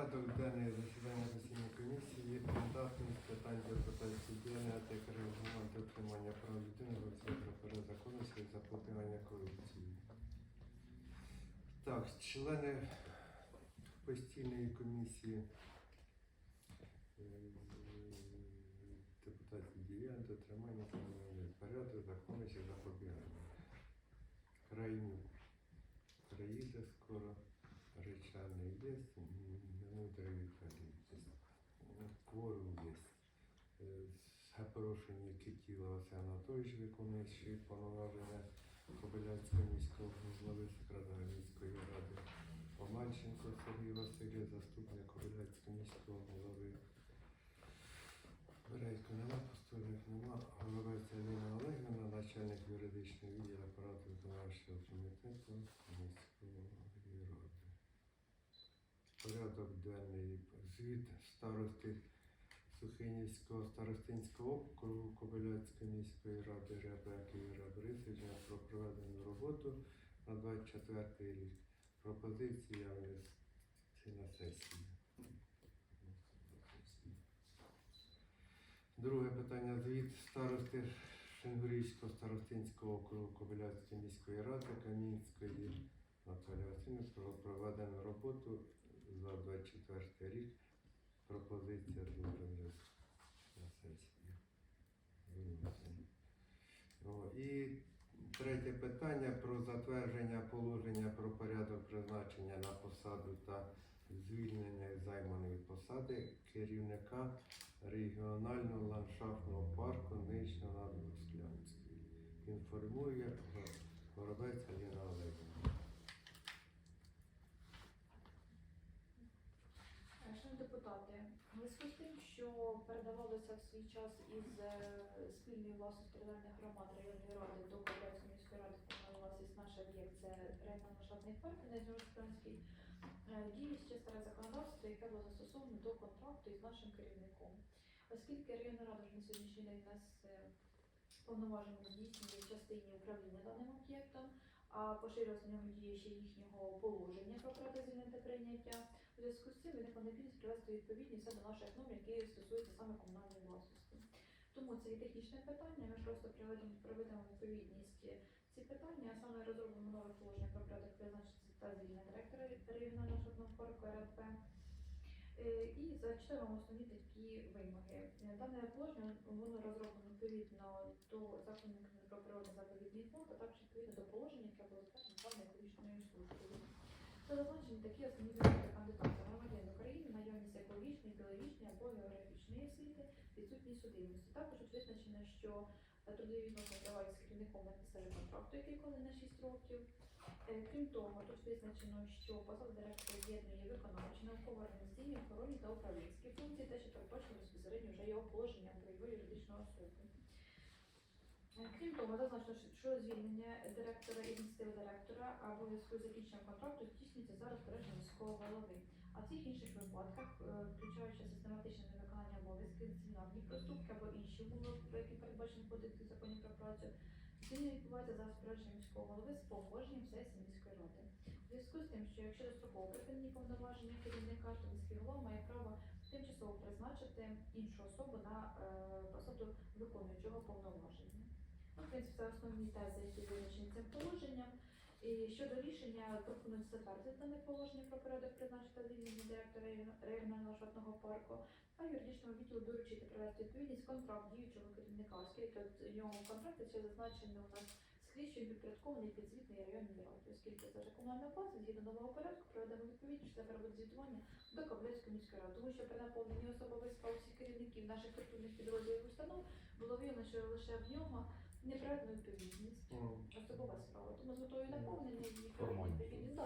Порядок денний засідання постійної комісії, придатність питань депутатської діяльності, регулювання дотримання прав людини, вивчення про законності і запобігання корупції. Так, члени постійної комісії е, депутатської діяльності, дотримання прав порядок, законності і запобігання. Крайню приїде скоро. Речаний є, Дмитрий Віталійович. Кворум є. Е, Запрошені Китіла Олексій Анатолійович, виконуючий повноваження Кобиляцького міського голови секретаря міської ради. Помальченко Сергій Васильович, заступник Кобиляцького міського голови. Березько нема, постійних нема. Головець Аліна Олегівна, начальник юридичного відділу апарату виконавчого комітету міської ради. Порядок денний звіт старости Сухинівського старостинського округу Кобиляцької міської ради Ребеки Юра про проведену роботу на 24 рік. Пропозиція на сесію. Друге питання. Звіт старости Шенгурівського старостинського округу Кобиляцької міської ради Камінської Наталії Васильівни про проведену роботу за 24 рік. Пропозиція дуже на сесії. І третє питання про затвердження положення про порядок призначення на посаду та звільнення займаної посади керівника регіонального ландшафтного парку Нижньо Надвослянський. Інформує Горобець Аліна Олегівна. Депутати, в зв'язку з тим, що передавалося в свій час із е, спільної власності територіальних громад районної ради до Кобрецької міської ради власність наш об'єкт це районно-шатний парк Незорський, діє ще старе законодавство, яке було застосовано до контракту із нашим керівником. Оскільки районна рада на сьогоднішній день нас е, повноваження здійснює в частині управління даним об'єктом, а поширювалося в ньому діє ще їхнього положення про порядок прийняття. У зв'язку з цим виникла необхідність привести відповідність до наших норм, які стосуються саме комунальної власності. Тому це є технічне питання. Ми просто приведемо приведемо відповідність ці питання, а саме розробимо нове положення про порядок призначення та звільнення директора регіонального шатного парку РНП. Е, І зачитаю вам основні такі вимоги. Дане положення воно розроблено відповідно до закону про природний заповідний фонд, а також відповідно до положення, яке було затверджено екологічною службою. Це зазначені такі основні вимоги відсутність судимості. Також визначено, що е, трудові відносини тривають з керівником на підставі контракту, який коли на 6 років. Е, Крім того, тут визначено, що посада директора об'єднує виконавчі, науково-організаційні, охоронні та управлінські функції, те, що передбачено безпосередньо вже його положенням про його юридичну особу. Е, Крім того, зазначено, що- звільнення директора і місцевого директора або зв'язку з закінченням контракту здійснюється за розпорядженням міського голови. А в інших випадках, е, включаючи систематичне невиконання обов'язків, дисциплінарні проступки або інші умови, які передбачені в кодексі законів про працю, звільнення відбувається за розпорядженням міського голови з погодженням сесії міської ради. У зв'язку з тим, що якщо достроково припинені повноваження керівника, то міський голова має право тимчасово призначити іншу особу на е, посаду виконуючого повноваження. Ну, в принципі, це основні тези, які визначені цим положенням. Щодо рішення пропонується затвердити дане положення про порядок призначення та директора регіонального шатного парку, а юридичному відділу доручити привести відповідність контракт діючого керівника, оскільки в ньому контракті ще зазначено у нас скрізь, підпорядкований підзвітний районній раді, оскільки це вже комунальна власність, згідно нового порядку, проведемо відповідність, це робить звітування до Каблецької міської ради, тому що при наповненні особових справ всіх керівників наших культурних підрозділів установ було виявлено, що лише в нього неправильна відповідність. Особова справа. Тому з метою наповнення Формально. відповідність.